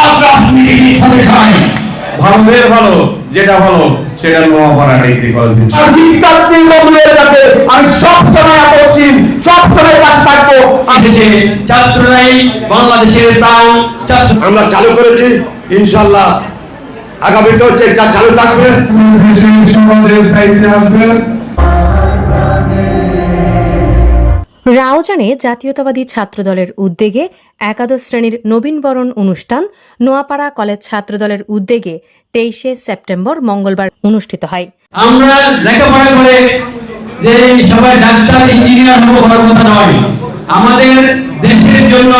সব রাজনীতি খায় ভালোদের ভালো যেটা ভালো সেটা নোয়াপাড়া ডিগ্রি কলেজ আর শিক্ষার্থী বন্ধুদের কাছে আমি সব সময় আপসীন সব সময় পাশে থাকব। এসেছে ছাত্ররাই বাংলাদেশের প্রাণ ছাত্র। আমরা চালু করেছি ইনশাল্লাহ। আগামীতে হচ্ছে চালু থাকবে। সমাজের দায়িত্বে জাতীয়তাবাদী ছাত্রদলের উদ্যোগে একাদশ শ্রেণির নবীনবরণ অনুষ্ঠান নোয়াপাড়া কলেজ ছাত্রদলের উদ্যোগে তেইশে সেপ্টেম্বর মঙ্গলবার অনুষ্ঠিত হয়। আমরা লেখাপড়া করে যে সবাই ডাক্তার, ইঞ্জিনিয়ার হব হওয়ার কথা নয়। আমাদের দেশের জন্য,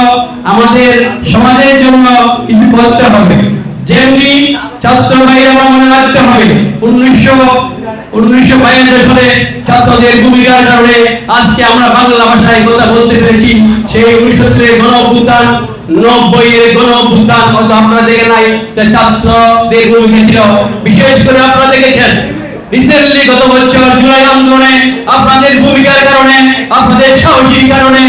আমাদের সমাজের জন্য কিছু করতে হবে। যেমনি ছাত্র ভাইরা মনে রাখতে হবে, উনিশশো উনিশশো বায়ান্ন সালে ছাত্রদের ভূমিকার কারণে আজকে আমরা বাংলা ভাষায় কথা বলতে পেরেছি। সেই উনিশশো গণ অভ্যুত্থান নব্বই গণ আপনারা দেখে নাই বিশেষ করে আপনারা দেখেছেন গত বছর জুলাই আন্দোলনে আপনাদের ভূমিকার কারণে আপনাদের সাহসীর কারণে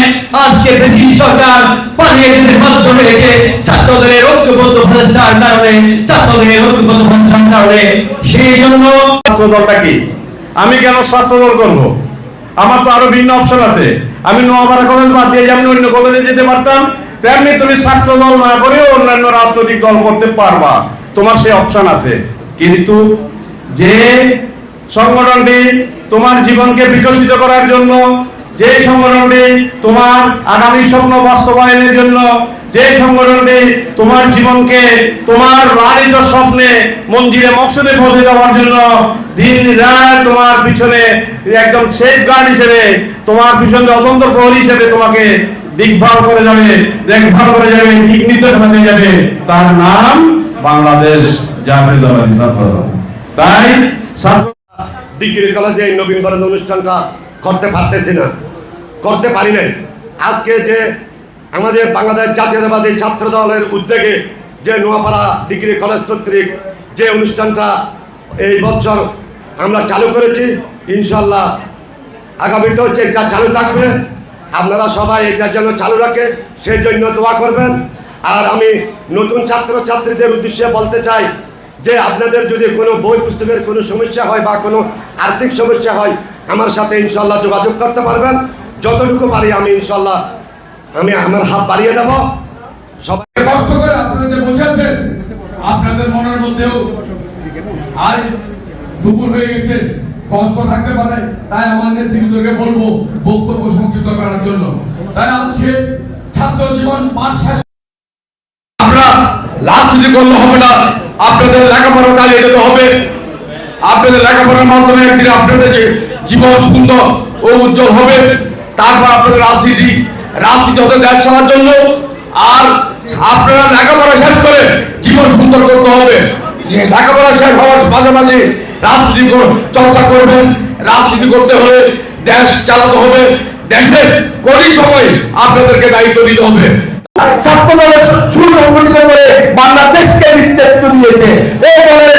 আজকে ব্রিটিশ সরকার পালিয়ে যেতে বাধ্য হয়েছে। ছাত্রদের ঐক্যবদ্ধ প্রচেষ্টার কারণে ছাত্রদের ঐক্যবদ্ধ প্রচেষ্টার কারণে। সেই জন্য ছাত্র দলটা কি? আমি কেন ছাত্র দল করব? আমার তো আরও ভিন্ন অপশন আছে। আমি নোয়াপাড়া কলেজ বাদ দিয়ে যেমন অন্য কলেজে যেতে পারতাম, তেমনি তুমি ছাত্র দল না করে অন্যান্য রাজনৈতিক দল করতে পারবা। তোমার সেই অপশন আছে। কিন্তু যে সংগঠনটি তোমার জীবনকে বিকশিত করার জন্য যে সংগঠনটি তোমার আগামী স্বপ্ন বাস্তবায়নের জন্য, যে সংগঠনটি তোমার জীবনকে, তোমার লালিত স্বপ্নে মঞ্জিরে মকসদে পৌঁছে দেওয়ার জন্য দিন রাত তোমার পিছনে একদম সেফ গার্ড হিসেবে, তোমার পিছনে অতন্ত্র প্রহরী হিসেবে তোমাকে দিকভাল করে যাবে, দেখভাল করে যাবে দিক নির্দেশনা দিয়ে যাবে তার নাম বাংলাদেশ জাতীয়তাবাদী ছাত্র। তাই ছাত্র ডিগ্রি কলেজে এই নবীনবরণ অনুষ্ঠানটা করতে পারতেছি না করতে পারি নাই আজকে যে আমাদের বাংলাদেশ জাতীয়তাবাদী ছাত্র দলের উদ্যোগে যে নোয়াপাড়া ডিগ্রি কলেজ কর্তৃক যে অনুষ্ঠানটা এই বছর আমরা চালু করেছি ইনশাল্লাহ আগামীতে হচ্ছে যা চালু থাকবে। আপনারা সবাই এটা যেন চালু রাখে, সেই জন্য দোয়া করবেন। আর আমি নতুন ছাত্র ছাত্রীদের উদ্দেশ্যে বলতে চাই যে আপনাদের যদি কোনো বই পুস্তকের কোনো সমস্যা হয় বা কোনো আর্থিক সমস্যা হয় আমার সাথে ইনশাল্লাহ যোগাযোগ করতে পারবেন। যতটুকু পারি আমি ইনশাল্লাহ আমি আমার হাত বাড়িয়ে দেব। সবাই কষ্ট করে আপনারা যে বসেছেন আপনাদের মনের মধ্যেও আর দুপুর হয়ে গেছে কষ্ট থাকতে পারে। তাই আমার নেতৃত্বকে বলব বক্তব্য সংক্ষিপ্ত করার জন্য। তাই আজকে ছাত্র জীবন পাঠ শেষ আমরা রাজনীতি করলে হবে না। আপনাদের লেখাপড়া চালিয়ে যেতে হবে। আপনাদের লেখাপড়ার মাধ্যমে একদিন আপনাদের যে জীবন সুন্দর ও উজ্জ্বল হবে, তারপর আপনাদের রাজনীতি রাজনীতি হচ্ছে দেশ চালার জন্য। আর আপনারা লেখাপড়া শেষ করে জীবন সুন্দর করতে হবে। লেখাপড়া শেষ হওয়ার মাঝে মাঝে রাজনীতি চর্চা করবেন। রাজনীতি করতে হলে দেশ চালাতে হবে। দেশের কঠিন সময় আপনাদেরকে দায়িত্ব দিতে হবে। ছাত্রদলের সুসংগঠিত করে বাংলাদেশকে নেতৃত্ব দিয়েছে। এই দলের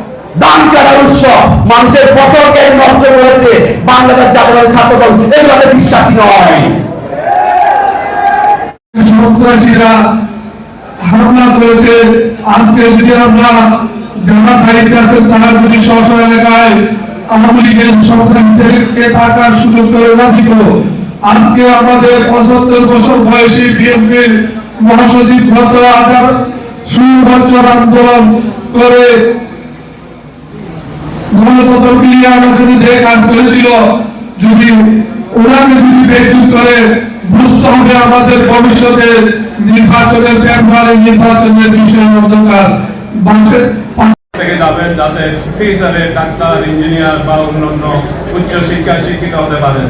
দান করার উৎসব মানুষের ফসলকে নষ্ট করেছে বাংলাদেশ জাতীয় ছাত্রদল এইভাবে বিশ্বাসী নয়। সন্ত্রাসীরা করেছে, আজকে যদি আমরা তারা যদি এলাকায় আওয়ামী লীগের থাকার সুযোগ করে না দিত, আজকে আমাদের পঁচাত্তর বছর বয়সী বিএনপির মহাসচিব ষোলো বছর আন্দোলন করে যে কাজ করেছিল যদি যদি করে, বুঝতে হবে আমাদের ভবিষ্যতে নির্বাচনের ব্যাপারে নির্বাচনের অন্ধকার থেকে যাতে ডাক্তার ইঞ্জিনিয়ার বা অন্যান্য উচ্চ শিক্ষিত হতে পারেন।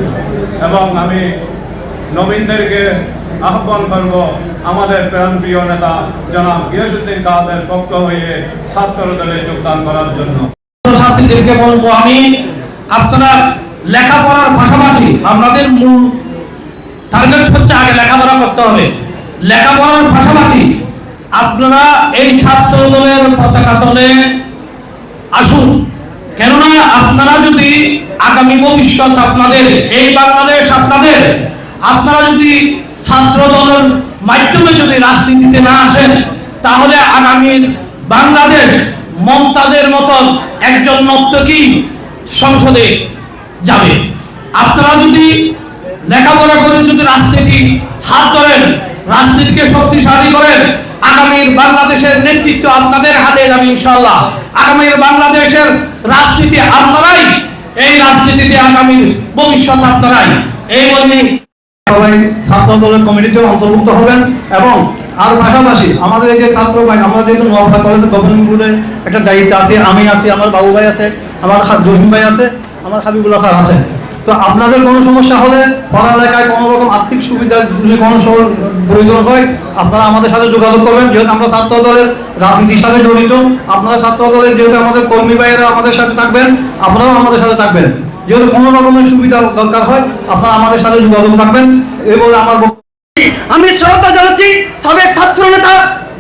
এবং আমি নবীনদেরকে আহ্বান করব, আমাদের প্রাণ প্রিয় নেতা জনাব গিয়াসুদ্দিন কাদের পক্ষ হয়ে ছাত্র দলে যোগদান করার জন্য। ছাত্রীদেরকে বলব আমি আপনারা লেখাপড়ার পাশাপাশি আপনাদের মূল টার্গেট হচ্ছে আগে লেখাপড়া করতে হবে। লেখাপড়ার পাশাপাশি আপনারা এই ছাত্র দলের পতাকা তলে আসুন। কেননা আপনারা যদি আগামী ভবিষ্যৎ আপনাদের, এই বাংলাদেশ আপনাদের, আপনারা যদি ছাত্র দলের মাধ্যমে যদি রাজনীতিতে না আসেন, তাহলে আগামীর বাংলাদেশ মমতাজের মতন একজন নর্তকী সংসদে যাবে? আপনারা যদি লেখাপড়া করে যদি রাজনীতি হাত ধরেন, রাজনীতিকে শক্তিশালী করেন, আগামীর বাংলাদেশের নেতৃত্ব আপনাদের হাতে যাবে ইনশাল্লাহ আগামীর বাংলাদেশের রাজনীতি আপনারাই, এই রাজনীতিতে আগামীর ভবিষ্যৎ আপনারাই। এই বলে সবাই ছাত্র দলের কমিটিতে অন্তর্ভুক্ত হবেন এবং আর পাশাপাশি আমাদের এই যে ছাত্র ভাই, আমরা যেহেতু নোয়াপাড়া কলেজে বোর্ডে একটা দায়িত্ব আছে, আমি আছি, আমার বাবু ভাই আছে, আমার জসিম ভাই আছে, আমার হাবিবুল্লাহ স্যার আছে তো আপনাদের কোনো সমস্যা হলে পড়ালেখায় কোনো রকম আর্থিক সুবিধা যদি কোনো প্রয়োজন হয়, আপনারা আমাদের সাথে যোগাযোগ করবেন। যেহেতু আমরা ছাত্র দলের রাজনীতির সাথে জড়িত, আপনারা ছাত্র দলের যেহেতু আমাদের কর্মী ভাইয়েরা আমাদের সাথে থাকবেন, আপনারাও আমাদের সাথে থাকবেন। যেহেতু কোনো রকমের সুবিধা দরকার হয়, আপনারা আমাদের সাথে যোগাযোগ রাখবেন। এই বলে আমার আমি জানাচ্ছি সাবেক ছাত্র নেতা,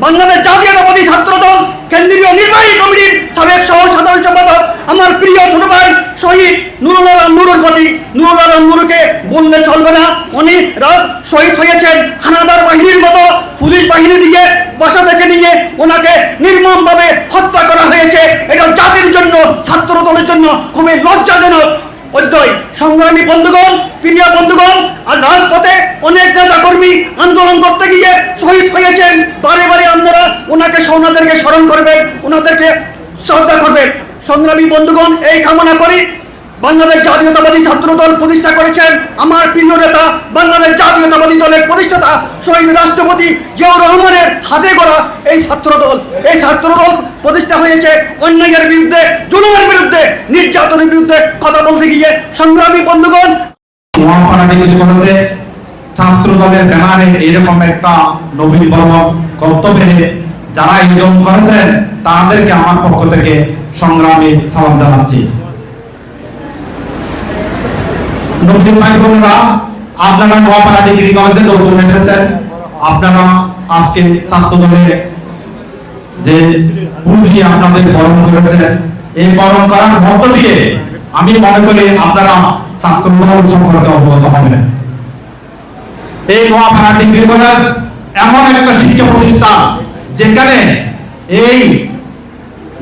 বাংলাদেশ জাতীয়তাবাদী ছাত্র দল, কেন্দ্রীয় নির্বাহী কমিটির সাবেক সহ সাধারণ সম্পাদক, আমার প্রিয় ছোট ভাই শহীদ নুরুল আলম নুরুর প্রতি। নুরুল আলম নুরুকে বললে চলবে না। উনি রাজ শহীদ হয়েছেন। হানাদার বাহিনীর মতো পুলিশ বাহিনী দিয়ে, বাসা থেকে নিয়ে ওনাকে নির্মমভাবে হত্যা করা হয়েছে। এটা জাতির জন্য, ছাত্র দলের জন্য খুবই লজ্জাজনক। অধ্যয়, সংগ্রামী বন্ধুগণ, প্রিয় বন্ধুগণ, আর রাজপথে অনেক নেতা কর্মী আন্দোলন করতে গিয়ে শহীদ হয়েছেন। বারে বারে আপনারা ওনাকে ওনাদেরকে স্মরণ করবেন, ওনাদেরকে শ্রদ্ধা করবেন। সংগ্রামী বন্ধুগণ, এই কামনা করি। বাংলাদেশ জাতীয়তাবাদী ছাত্র দল প্রতিষ্ঠা করেছেন আমার প্রিয় নেতা বাংলাদেশ জাতীয়তাবাদী দলের প্রতিষ্ঠাতা শহীদ রাষ্ট্রপতি জিয়াউর রহমানের হাতে গড়া এই ছাত্র দল এই ছাত্র দল প্রতিষ্ঠা হয়েছে অন্যায়ের বিরুদ্ধে, জুলুমের বিরুদ্ধে, নির্যাতনের বিরুদ্ধে কথা বলতে গিয়ে সংগ্রামী বন্ধুগণ। ছাত্র দলের ব্যানারে এরকম একটা নবীন বর্ম কর্তব্যে যারা আয়োজন করেছেন, তাদেরকে আমার পক্ষ থেকে সংগ্রামে সালাম জানাচ্ছি। নবীন ভাই বোনেরা, আপনারা নোয়াপাড়া ডিগ্রি কলেজে নতুন এসেছেন। আপনারা আজকে ছাত্র দলের যে পুঁজি আপনাদের বরণ করেছে এই বরণ করার মধ্য দিয়ে আমি মনে করি আপনারা ছাত্র দল সম্পর্কে অবগত হবেন। এই নোয়াপাড়া ডিগ্রি কলেজ এমন একটা শিক্ষা প্রতিষ্ঠান যেখানে এই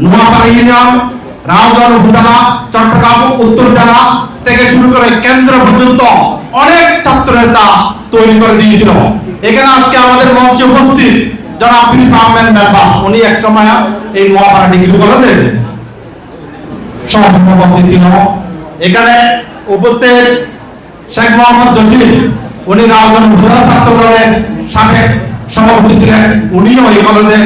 নোয়াপাড়া ইউনিয়ন রাউজান উপজেলা, চট্টগ্রাম, উত্তর জেলা থেকে শুরু করে কেন্দ্র পর্যন্ত অনেক ছাত্র নেতা তৈরি করে দিয়েছিল। এখানে আজকে আমাদের মঞ্চে উপস্থিত জনাব প্রিন্স আহমেদ মেম্বার। উনি এক সময় এই নোয়াপাড়া ডিগ্রি কলেজের সভাপতি ছিল। এখানে উপস্থিত শেখ মোহাম্মদ জসিম। উনি রাউজান উপজেলা ছাত্র দলের সাবেক সভাপতি ছিলেন। উনিও এই কলেজের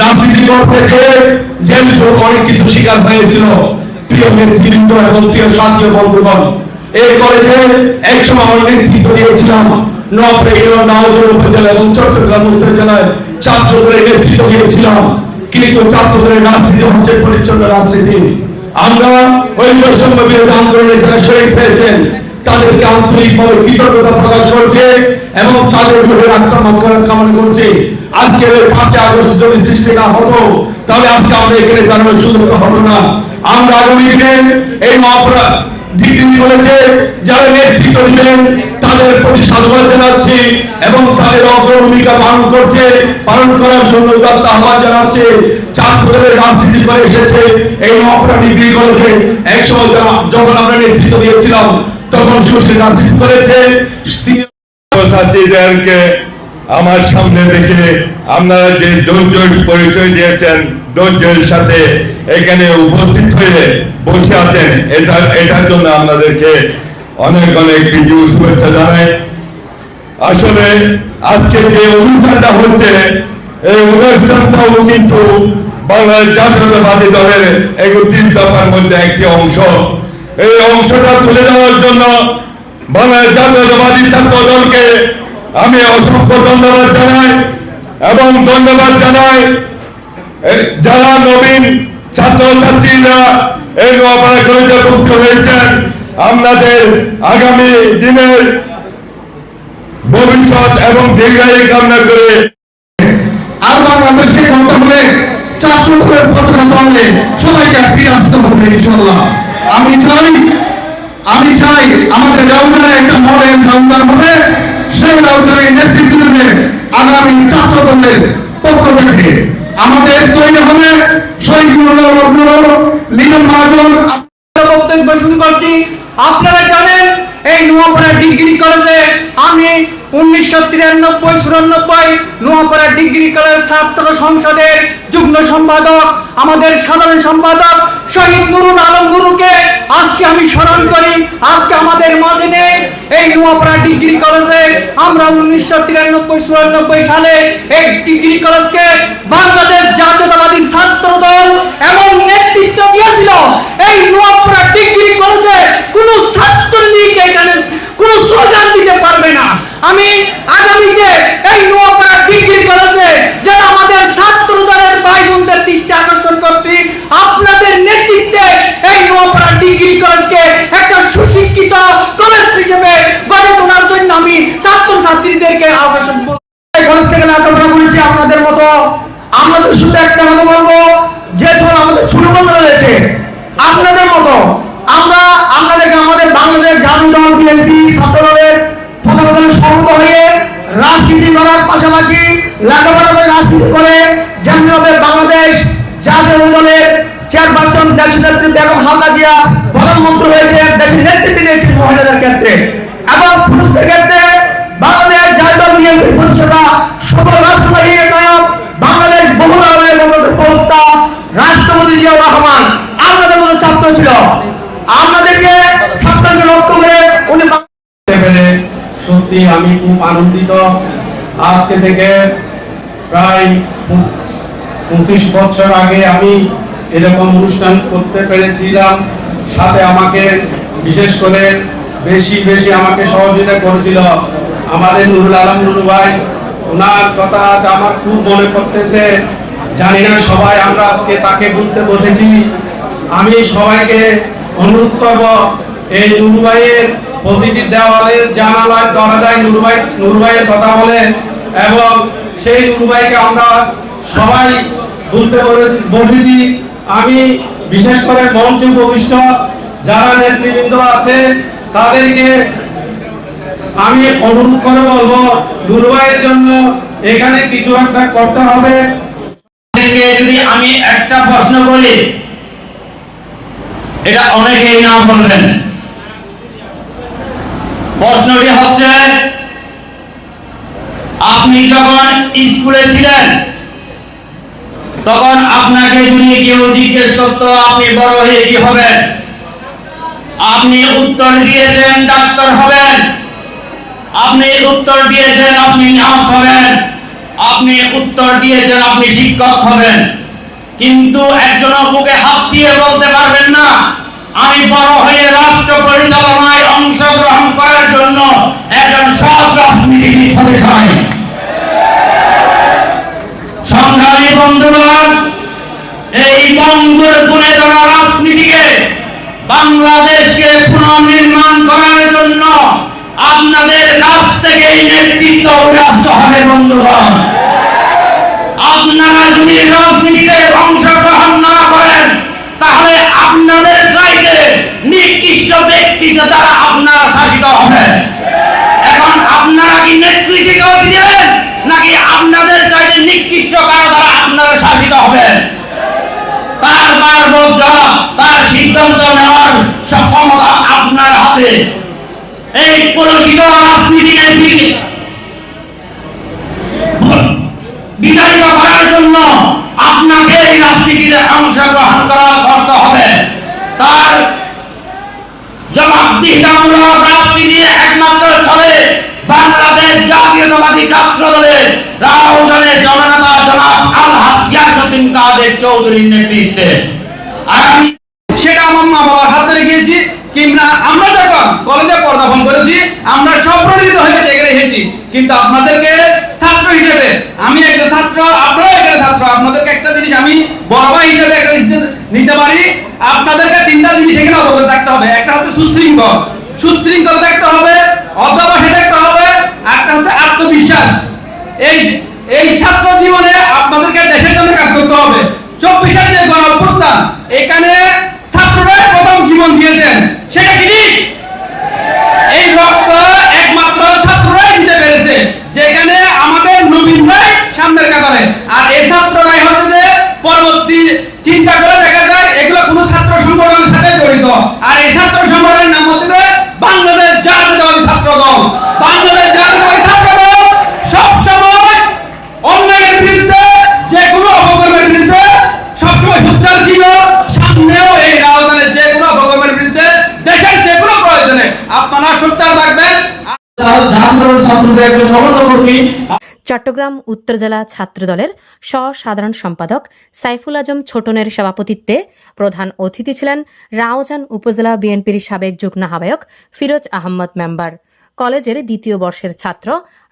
রাজনীতি করতে যে জেল অনেক কিছু শিকার হয়েছিল, প্রিয় নেতৃবৃন্দ এবং প্রিয় সাথী বন্ধুগণ, এই কলেজে একসময় আমি নেতৃত্ব দিয়েছিলাম। উপজেলা এবং চট্টগ্রাম উত্তর জেলায় ছাত্রদের নেতৃত্ব দিয়েছিলাম। কিন্তু ছাত্রদের রাজনীতি হচ্ছে পরিচ্ছন্ন রাজনীতি। আমরা ওই বৈষম্য বিরোধী আন্দোলনে যারা শহীদ হয়েছেন তাদেরকে আন্তরিকভাবে কৃতজ্ঞতা প্রকাশ করছে এবং তাদের গ্রহের করার কামনা করছে। আজকে ওই পাঁচই আগস্ট যদি সৃষ্টি না হতো, তাহলে আজকে আমরা এখানে দাঁড়ানোর সুযোগ হতো না। আমরা আগামী দিনে এই মহাপরা ডিগ্রি যারা নেতৃত্ব তাদের প্রতি সাধুবাদ জানাচ্ছি এবং তাদের পালন করছে। পালন করার জন্য আহ্বান জানাচ্ছে। ছাত্রদের রাজনীতি করে এসেছে। এই মহাপরা ডিগ্রি একসময় যখন আমরা নেতৃত্ব দিয়েছিলাম তখন সুশীল রাজনীতি করেছে। ছাত্রীদেরকে আমার সামনে দেখে আপনারা যে ধৈর্যের পরিচয় দিয়েছেন ধৈর্যের সাথে এখানে উপস্থিত হয়ে বসে আছেন, এটা, এটার জন্য আপনাদেরকে অনেক অনেক বিজু শুভেচ্ছা জানাই। আসলে আজকে যে অনুষ্ঠানটা হচ্ছে, এই অনুষ্ঠানটাও কিন্তু বাংলাদেশ জাতীয়তাবাদী দলের একত্রিশ দফার মধ্যে একটি অংশ। এই অংশটা তুলে দেওয়ার জন্য বাংলাদেশ জাতীয়তাবাদী ছাত্র দলকে আমি অসংখ্য ধন্যবাদ জানাই এবং ধন্যবাদ জানাই যারা নবীন ছাত্রছাত্রীরা এই নোয়াপাড়া ভুক্ত হয়েছেন, আপনাদের আগামী দিনের ভবিষ্যৎ এবং দীর্ঘায়ু কামনা করে আর বাংলাদেশকে করতে হলে ছাত্র পতাকা তলে সবাইকে ফিরে আসতে হবে ইনশাল্লাহ আমি চাই আমি চাই আমাদের রাউজানে একটা মডেল রাউজান হবে। সেই রাউজানের নেতৃত্ব দেবে আগামী ছাত্র দলের পক্ষ থেকে। আমাদের তৈরি হবে শহীদ লিটন মহাজন। বক্তব্য শুরু করছি। আপনারা এই নোয়াপাড়া ডিগ্রি কলেজে আমি উনিশশো তিরানব্বই, চুরানব্বই নোয়াপাড়া ডিগ্রি কলেজ ছাত্র সংসদের যুগ্ম সম্পাদক, আমাদের সাধারণ সম্পাদক শহীদ নুরুল আলম গুরুকে আজকে আমি স্মরণ করি, আজকে আমাদের মাঝে নেই। এই নোয়াপাড়া ডিগ্রি কলেজে আমরা উনিশশো তিরানব্বই, চুরানব্বই সালে এই ডিগ্রি কলেজকে বাংলাদেশ জাতীয়তাবাদী ছাত্র দল এবং নেতৃত্ব দিয়েছিল এই নোয়াপাড়া ডিগ্রি কলেজে কোন ছাত্র লীগ এখানে কোন স্লোগান দিতে পারবে না। আমি আগামীতে এই নোয়াপাড়া ডিগ্রি কলেজে যারা আমাদের ছাত্র দলের ভাই বোনদের দৃষ্টি আকর্ষণ করছি, আপনাদের নেতৃত্বে এই নোয়াপাড়া ডিগ্রি কলেজকে একটা সুশিক্ষিত কলেজ হিসেবে গড়ে তোলার জন্য আমি ছাত্র ছাত্রীদেরকে আহ্বান কলেজ থেকে লেখাপড়া করেছি আপনাদের মতো। আমাদের শুধু একটা কথা আপনাদের মতো, আমরা, আপনাদেরকে আমাদের বাংলাদেশ জাতীয় দল বিএনপি ছাত্র দলের পতাকা দলে হয়ে রাজনীতি করার পাশাপাশি লেখাপড়া করে রাজনীতি করে যেমনি হবে বাংলাদেশ জাতীয় দলের চেয়ারপারসন দেশের নেত্রী বেগম হালদা জিয়া প্রধানমন্ত্রী হয়েছে দেশের নেতৃত্ব দিয়েছেন মহিলাদের ক্ষেত্রে। এবং পুরুষদের ক্ষেত্রে বাংলাদেশ জাতীয় দল বিএনপি প্রতিষ্ঠাতা সফল রাষ্ট্রবাহী নায়ক বাংলাদেশ বহুদলের প্রবক্তা রাষ্ট্রপতি জিয়াউর রহমান আপনাদের মতো ছাত্র ছিল। আপনাদেরকে ছাত্রকে লক্ষ্য করে উনি সত্যি আমি খুব আনন্দিত। আজকে থেকে প্রায় পঁচিশ বছর আগে আমি এরকম অনুষ্ঠান করতে পেরেছিলাম। সাথে আমাকে বিশেষ করে বেশি বেশি আমাকে সহযোগিতা করেছিল আমাদের নুরুল আলম নুরু ভাই। ওনার কথা আজ আমার খুব মনে পড়তেছে। জানি না সবাই আমরা আজকে তাকে বলতে বসেছি। আমি সবাইকে অনুরোধ করব, এই নুরুভাইয়ের প্রতিটি দেওয়ালের জানালায় দরজায় নুরুভাই নুরুভাইয়ের কথা বলেন এবং সেই নুরুভাইকে আমরা সবাই বলতে বলেছি বসেছি আমি বিশেষ করে মঞ্চ উপবিষ্ট যারা নেতৃবৃন্দ আছে, তাদেরকে আমি অনুরোধ করে বলব নুরুভাইয়ের জন্য এখানে কিছু একটা করতে হবে। যদি আমি একটা প্রশ্ন করি এটা অনেকেই না বলবেন। প্রশ্নটি হচ্ছে, আপনি যখন স্কুলে ছিলেন, তখন আপনাকে যদি কেউ জিজ্ঞেস করতো, আপনি বড় হয়ে কি হবেন? আপনি উত্তর দিয়েছেন, ডাক্তার হবেন। আপনি উত্তর দিয়েছেন, আপনি নার্স হবেন। আপনি উত্তর দিয়েছেন, আপনি শিক্ষক হবেন। কিন্তু একজন বুকে হাত দিয়ে বলতে পারবেন না। আমি বড় হয়ে রাষ্ট্র পরিচালনায় অংশগ্রহণ করার জন্য একজন সৎ রাজনীতিবিদ হতে চাই। সংগ্রামী বন্ধুগণ, এই বঙ্গের গুণে ধরা রাজনীতিকে বাংলাদেশকে পুনর্নির্মাণ করার জন্য আপনাদের কাছ থেকে এই নেতৃত্ব উঠে আসতে হবে বন্ধুগণ। আপনারা যদি রাজনীতিতে অংশগ্রহণ না করেন, তাহলে আপনাদের চাইতে নিকৃষ্ট ব্যক্তি দ্বারা আপনারা শাসিত হবে। এখন আপনারা কি নেতৃত্ব দিবেন নাকি আপনাদের চাইতে নিকৃষ্ট কারও দ্বারা আপনারা শাসিত হবেন তার পার্বত্য তার সিদ্ধান্ত নেওয়ার সক্ষমতা আপনার হাতে। এই কলুষিত রাজনীতিকে বিতাড়িত করার জন্য আপনাকে এই রাজনীতিতে অংশগ্রহণ করা করতে হবে। তার জবাবদিহিতামূলক রাজনীতি একমাত্র চলে বাংলাদেশ জাতীয়তাবাদী ছাত্র জননেতা জনাব আলহাস গিয়াসুদ্দিন কাদের চৌধুরীর নেতৃত্বে। আগামী সেটা আমার মা বাবার হাত গিয়েছি, কিংবা আমরা যখন কলেজে পর্দাপন করেছি, আমরা সব প্রণোদিত হয়ে এখানে এসেছি কিন্তু আপনাদেরকে ছাত্র হিসেবে। আমি একটা ছাত্র আপনারা একটা ছাত্র। আপনাদেরকে একটা জিনিস আমি বড় ভাই হিসেবে একটা নিতে পারি। আপনাদেরকে তিনটা জিনিস এখানে অবগত থাকতে হবে। একটা হচ্ছে সুশৃঙ্খল। সুশৃঙ্খল থাকতে হবে অধ্যবসায় থাকতে হবে, একটা হচ্ছে আত্মবিশ্বাস। এই এই ছাত্র জীবনে আপনাদেরকে দেশের জন্য কাজ করতে হবে। চব্বিশের যে গণ এখানে ছাত্ররা প্রথম জীবন দিয়েছেন। চট্টগ্রাম উত্তর জেলা ছাত্রদলের সাধারণ সম্পাদক সাইফুল আজম ছোটনের সভাপতিত্বে প্রধান অতিথি ছিলেন রাওজান উপজেলা বিএনপির সাবেক যুগ্ম আহ্বায়ক ফিরোজ আহমদ মেম্বার। কলেজের দ্বিতীয় বর্ষের ছাত্র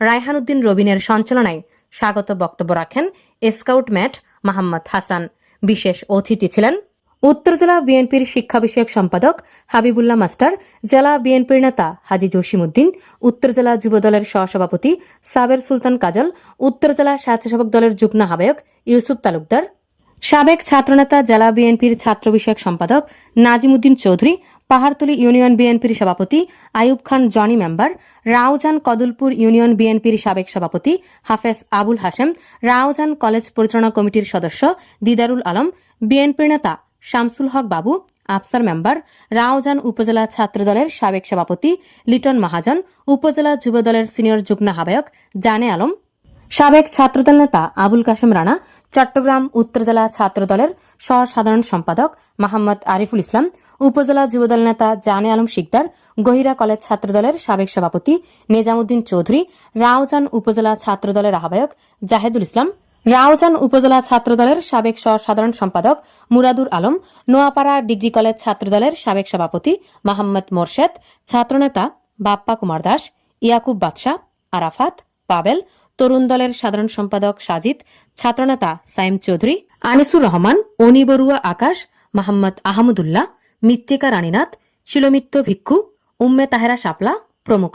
রায়হান উদ্দিন রবিনের সঞ্চালনায় স্বাগত বক্তব্য রাখেন স্কাউট ম্যাট মাহমদ হাসান। বিশেষ অতিথি ছিলেন উত্তর জেলা বিএনপির শিক্ষা বিষয়ক সম্পাদক হাবিবুল্লাহ মাস্টার, জেলা বিএনপির নেতা হাজি জসিমউদ্দিন, উত্তর জেলা যুবদলের সহসভাপতি সাবের সুলতান কাজল, উত্তর জেলা স্বেচ্ছাসেবক দলের যুগ্ম আহ্বায়ক ইউসুফ তালুকদার। সাবেক ছাত্রনেতা জেলা বিএনপির ছাত্র বিষয়ক সম্পাদক নাজিমুদ্দিন চৌধুরী, পাহাড়তলী ইউনিয়ন বিএনপির সভাপতি Ayub Khan Johnny member Raozan Kadalpur union বিএনপির সাবেক সভাপতি হাফেজ আবুল হাশেম রাওজান কলেজ পরিচালনা কমিটির সদস্য দিদারুল আলম, বিএনপির নেতা শামসুল হক বাবু, আফসার মেম্বার, রাওজান উপজেলা ছাত্রদলের সাবেক সভাপতি, লিটন মহাজন, উপজেলা যুবদলের সিনিয়র যুগ্ম আহ্বায়ক জানে আলম, সাবেক ছাত্রদল নেতা আবুল কাশেম রানা, চট্টগ্রাম উত্তর জেলা ছাত্রদলের সহসাধারণ সম্পাদক মোহাম্মদ আরিফুল ইসলাম, উপজেলা যুবদল নেতা জানে আলম শিকদার, গহিরা কলেজ ছাত্রদলের সাবেক সভাপতি নিজামুদ্দিন চৌধুরী, রাওজান উপজেলা ছাত্রদলের আহ্বায়ক জাহেদুল ইসলাম রাওজান উপজেলা ছাত্রদলের সাবেক সাধারণ সম্পাদক মুরাদুর আলম, নোয়াপাড়া ডিগ্রি কলেজ ছাত্রদলের সাবেক সভাপতি মোহাম্মদ মোরশেদ, ছাত্রনেতা বাপ্পা কুমার দাস, ইয়াকুব বাদশাহ, আরাফাত, পাবেল, তরুণ দলের সাধারণ সম্পাদক সাজিদ, ছাত্রনেতা সাইম চৌধুরী, আনিসুর রহমান, অনিবরুয়া আকাশ মোহাম্মদ আহমদুল্লাহ, মৃত্তিকা রানীনাথ শিলমিত্র ভিক্ষু, উম্মে তাহেরা শাপলা প্রমুখ।